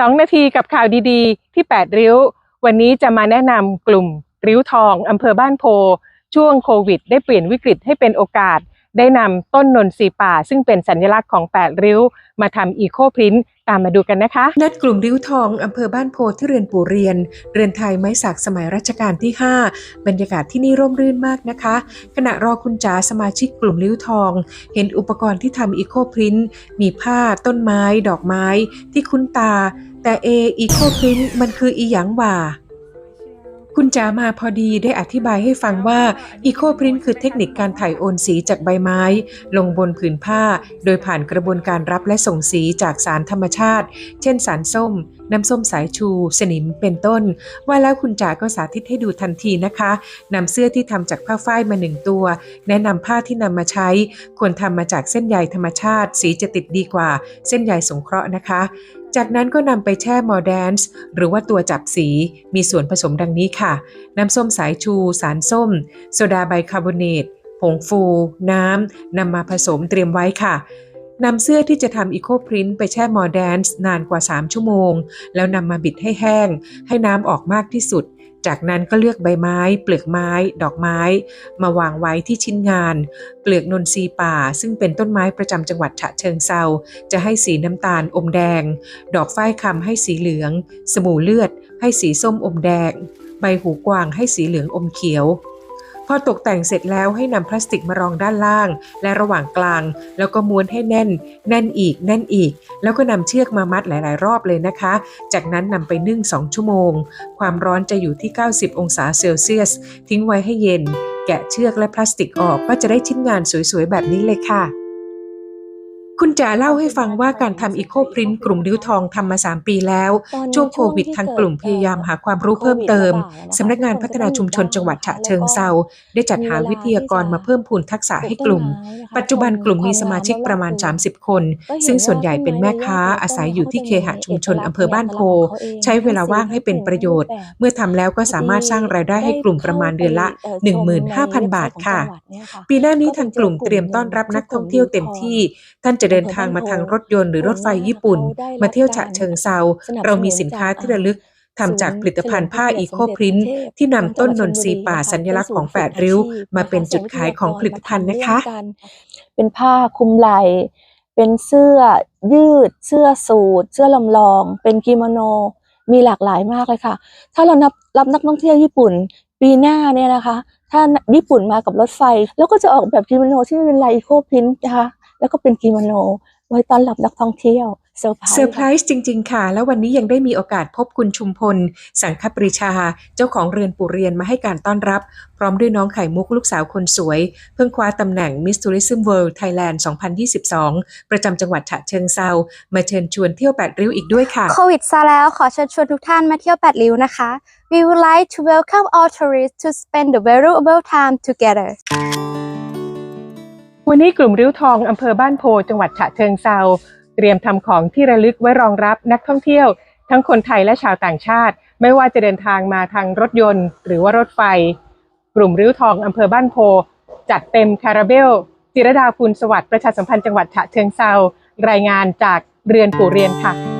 2 นาทีกับข่าวดีๆ ที่ 8 ริ้ว วันนี้จะมาแนะนำกลุ่มริ้วทองอำเภอบ้านโพ ช่วงโควิด ได้เปลี่ยนวิกฤตให้เป็นโอกาส ได้นำต้นนนทรีป่า ซึ่งเป็นสัญลักษณ์ของ 8 ริ้ว มาทำอีโคพรินต์ตามมาดูกันนะคะ นัดกลุ่มริ้วทองอำเภอบ้านโพที่เรือนปู่เรียน เรือนไทยไม้สักสมัยรัชกาลที่ 5 บรรยากาศที่นี่ร่มรื่นมากนะคะ ขณะรอคุณจ๋าสมาชิกกลุ่มริ้วทอง เห็นอุปกรณ์ที่ทำอีโคพรินต์มีผ้าต้นไม้ ดอกไม้ ที่คุ้นตา แต่เออีโคพรินต์มันคืออีหยังว่า คุณจ๋ามาพอดีได้อธิบายให้ฟังว่าอีโคพรินต์คือเทคนิคการถ่ายโอนสีจากใบไม้ ลงบนผืนผ้า โดยผ่านกระบวนการรับและส่งสีจากสารธรรมชาติ เช่นสารส้มน้ำส้มสายชู สนิมเป็นต้น ว่าแล้วคุณจ๋าก็สาธิตให้ดูทันทีนะคะนำเสื้อที่ทำจากผ้าฝ้ายมาหนึ่งตัว แนะนำผ้าที่นำมาใช้ ควรทำมาจากเส้นใยธรรมชาติ สีจะติดดีกว่า เส้นใยสงเคราะห์นะคะจากนั้นก็นำไปแช่มอแดนซ์หรือว่าตัวจับสีมีส่วนผสมดังนี้ค่ะ น้ำส้มสายชู สารส้ม โซดาไบคาร์บอเนต ผงฟู น้ำนำมาผสมเตรียมไว้ค่ะ นำเสื้อที่จะทำอีโคพรินต์ไปแช่มอร์แดนซ์นานกว่า 3 ชั่วโมง แล้วนำมาบิดให้แห้ง ให้น้ำออกมากที่สุด จากนั้นก็เลือกใบไม้ เปลือกไม้ ดอกไม้ มาวางไว้ที่ชิ้นงาน เปลือกนนทรีป่า ซึ่งเป็นต้นไม้ประจำจังหวัดฉะเชิงเซาจะให้สีน้ำตาลอมแดง ดอกฝ้ายคำให้สีเหลืองสบู่เลือด ให้สีส้มอมแดง ใบหูกวางให้สีเหลืองอมเขียว พอตกแต่งเสร็จแล้วให้นำพลาสติกมารองด้านล่าง และระหว่างกลาง แล้วก็ม้วนให้แน่น แน่นอีก แน่นอีก แล้วก็นำเชือกมามัดหลาย ๆ รอบเลยนะคะ จากนั้นนำไปนึ่ง 2 ชั่วโมง ความร้อนจะอยู่ที่ 90 องศาเซลเซียส ทิ้งไว้ให้เย็น แกะเชือกและพลาสติกออกก็จะได้ชิ้นงานสวย ๆ แบบนี้เลยค่ะ คุณจ๋าเล่าให้ฟังว่าการทำอีโคพรินต์กลุ่มริ้วทองทำมา3ปีแล้ว ช่วงโควิดทางกลุ่มพยายามหาความรู้เพิ่มเติมสำนักงานพัฒนาชุมชนจังหวัดฉะเชิงเซาได้จัดหาวิทยากรมาเพิ่มพูนทักษะให้กลุ่ม ปัจจุบันกลุ่มมีสมาชิกประมาณ 30 คน ซึ่งส่วนใหญ่เป็นแม่ค้าอาศัยอยู่ที่เคหะชุมชนอำเภอบ้านโพ ใช้เวลาว่างให้เป็นประโยชน์ เมื่อทำแล้วก็สามารถสร้างรายได้ให้กลุ่มประมาณเดือนละ 15,000 บาทค่ะ ปีหน้านี้ทางกลุ่มเตรียมต้อนรับนักท่องเที่ยวเต็มที่ท่านจะเดินทางมาทางรถยนต์หรือรถไฟญี่ปุ่น มาเที่ยวฉะเชิงเซาเรามีสินค้าที่ระลึกทำจากผลิตภัณฑ์ผ้าอีโคพรินต์ที่นำต้นนนทรีป่าสัญลักษณ์ของแปดริ้ว มาเป็นจุดขายของผลิตภัณฑ์นะคะ เป็นผ้าคลุมไหล่เป็นเสื้อยืด เสื้อสูทเสื้อลำลอง เป็นกิโมโน มีหลากหลายมากเลยค่ะ ถ้าเรานับรับนักท่องเที่ยวญี่ปุ่น ปีหน้าเนี่ยนะคะ ถ้าญี่ปุ่นมากับรถไฟ แล้วก็จะออกแบบกิโมโนที่เป็นลายอีโคพินนะคะ แล้วก็เป็นกิโมโนไว้ต้อนรับนักท่องเที่ยวเซอร์ไพรส์เซอร์ไพรส์จริง ๆ ค่ะ แล้ววันนี้ยังได้มีโอกาสพบคุณชุมพล สังคปริชา เจ้าของเรือนปู่เรียนมาให้การต้อนรับ พร้อมด้วยน้องไข่มุกลูกสาวคนสวย เพิ่งคว้าตำแหน่ง Miss Tourism World Thailand 2022 ประจำจังหวัดฉะเชิงเซามาเชิญชวนเที่ยวแปดริ้วอีกด้วยค่ะโควิดซาแล้วขอเชิญชวนทุกท่านมาเที่ยวแปดริ้วนะคะ We would like to welcome all tourists to spend the valuable time together วันนี้กลุ่มริ้วทองอำเภอบ้านโพจังหวัดฉะเชิงเซาเตรียมทำของที่ระลึกไว้รองรับนักท่องเที่ยว ทั้งคนไทยและชาวต่างชาติ ไม่ว่าจะเดินทางมาทางรถยนต์ หรือว่ารถไฟ กลุ่มริ้วทองอำเภอบ้านโพ จัดเต็มคาราเบล จิรดาภูลสวัสดิ์ประชาสัมพันธ์จังหวัดฉะเชิงเซารายงานจากเรือนปู่เรียนค่ะ